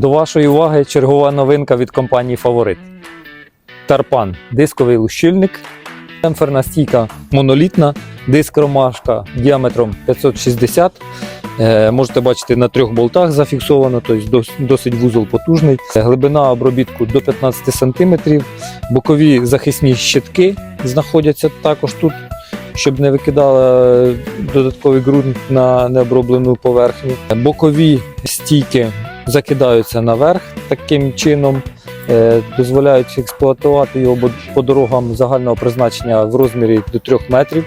До вашої уваги чергова новинка від компанії Фаворит. Тарпан дисковий лущильник. Демпферна стійка монолітна, диск ромашка діаметром 560. Е, можете бачити на трьох болтах зафіксовано, тобто досить вузол потужний. Глибина обробітку до 15 см. Бокові захисні щитки знаходяться також тут, щоб не викидала додатковий ґрунт на необроблену поверхню. Бокові стійки закидаються наверх таким чином, е, дозволяють експлуатувати його по дорогам загального призначення в розмірі до 3 метрів.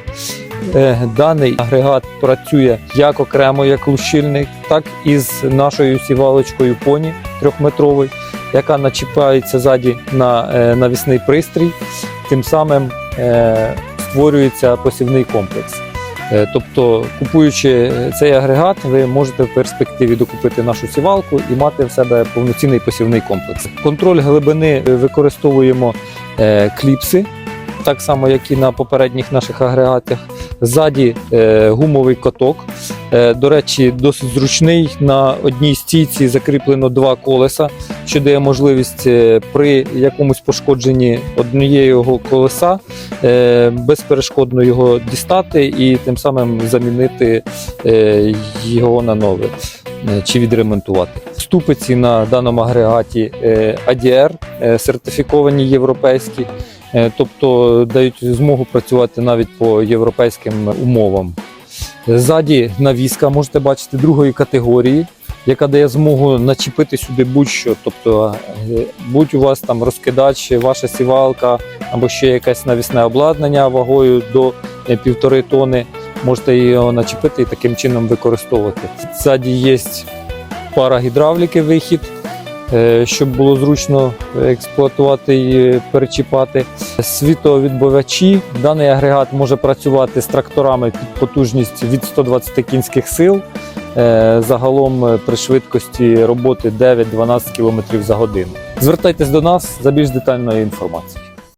Е, Даний агрегат працює як окремо, як лущильник, так і з нашою сівалочкою поні трьохметровою, яка начіпається ззаді на е, навісний пристрій. Тим самим створюється посівний комплекс. Е, Тобто, купуючи цей агрегат, ви можете в перспективі докупити нашу сівалку і мати в себе повноцінний посівний комплекс. Контроль глибини е, використовуємо е, кліпси, так само як і на попередніх наших агрегатах. Ззаді е, гумовий каток. Е, до речі, досить зручний. На одній стійці закріплено два колеса, що дає можливість е, при якомусь пошкодженні однієї колеса е, безперешкодно його дістати і тим самим замінити його на нове чи відремонтувати. Ступиці на даному агрегаті ADR, сертифіковані європейські, тобто дають змогу працювати навіть по європейським умовам. Ззаді навіска можете бачити другої категорії, яка дає змогу начепити сюди будь-що. Тобто, е, будь у вас там розкидач, ваша сівалка або ще якесь навісне обладнання вагою до е, півтори тони, можете його начепити і таким чином використовувати. Ззаді є пара гідравліки вихід. Е, Щоб було зручно експлуатувати і перечіпати світовідбивачі. Даний агрегат може працювати з тракторами під потужність від 120 кінських сил. Е, Загалом е, при швидкості роботи 9-12 км за годину. Звертайтесь до нас за більш детальною інформацією.